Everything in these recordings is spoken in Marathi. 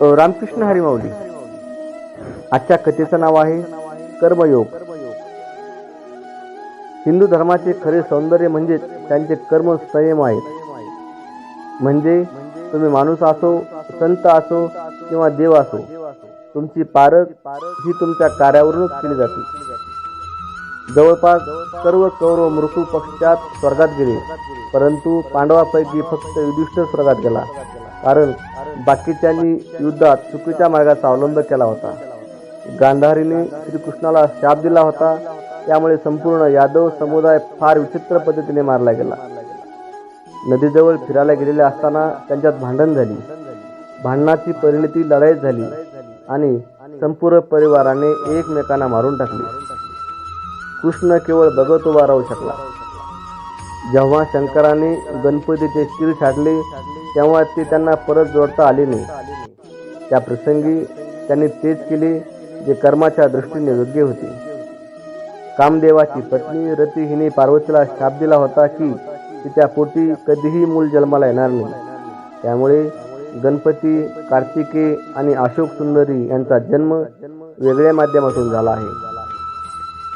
रामकृष्ण हरिमावली आजच्या कथेचं नाव आहे कर्मयोग. हिंदू धर्माचे खरे सौंदर्य म्हणजे त्यांचे कर्म संयम आहेत. म्हणजे तुम्ही माणूस असो संत असो किंवा देव असो तुमची पारख ही तुमच्या कार्यावरूनच केली जाते. जवळपास सर्व कौरव मृत्यू पक्षात स्वर्गात गेले परंतु पांडवापैकी फक्त युधिष्ठिर स्वर्गात गेला. कारण बाकीच्यांनी युद्धात चुकीच्या मार्गाचा अवलंब केला होता. गांधारीने श्रीकृष्णाला शाप दिला होता. त्यामुळे संपूर्ण यादव समुदाय फार विचित्र पद्धतीने मारला गेला. नदीजवळ फिरायला गेलेले असताना त्यांच्यात भांडण झाली. भांडणाची परिणती लढाईत झाली आणि संपूर्ण परिवाराने एकमेकांना मारून टाकले. कृष्ण केवळ बघत उभा राहू शकला. जेव्हा शंकराने गणपतीचे शिर छाडले तेव्हा ते त्यांना परत जोडता आले नाही. त्या प्रसंगी त्यांनी तेच केले जे कर्माच्या दृष्टीने योग्य होते. कामदेवाची पत्नी रती हिने पार्वतीला शाप दिला होता की तिच्या पोटी कधीही मूल जन्माला येणार नाही. त्यामुळे गणपती कार्तिके आणि अशोक सुंदरी यांचा जन्म वेगळ्या माध्यमातून झाला आहे.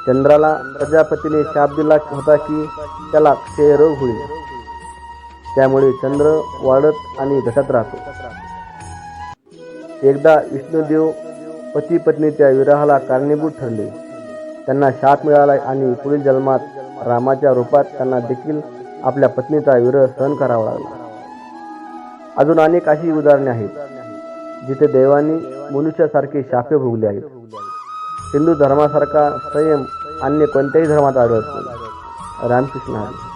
चंद्राला प्रजापतीने शाप दिला होता की त्याला क्षयरोग होईल. त्यामुळे चंद्र वाढत आणि घटत राहतो. एकदा विष्णुदेव पती पत्नीच्या विराहाला कारणीभूत ठरले. त्यांना शाप मिळाला आणि पुढील जन्मात रामाच्या रूपात त्यांना देखील आपल्या पत्नीचा विरह सहन करावा लागला. अजून अनेक अशी उदाहरणे आहेत जिथे देवांनी मनुष्यासारखे शापे भोगले आहेत. हिंदू धर्मासारखा संयम अन्य कोणत्याही धर्मात आढळत नाही. रामकृष्ण हरी.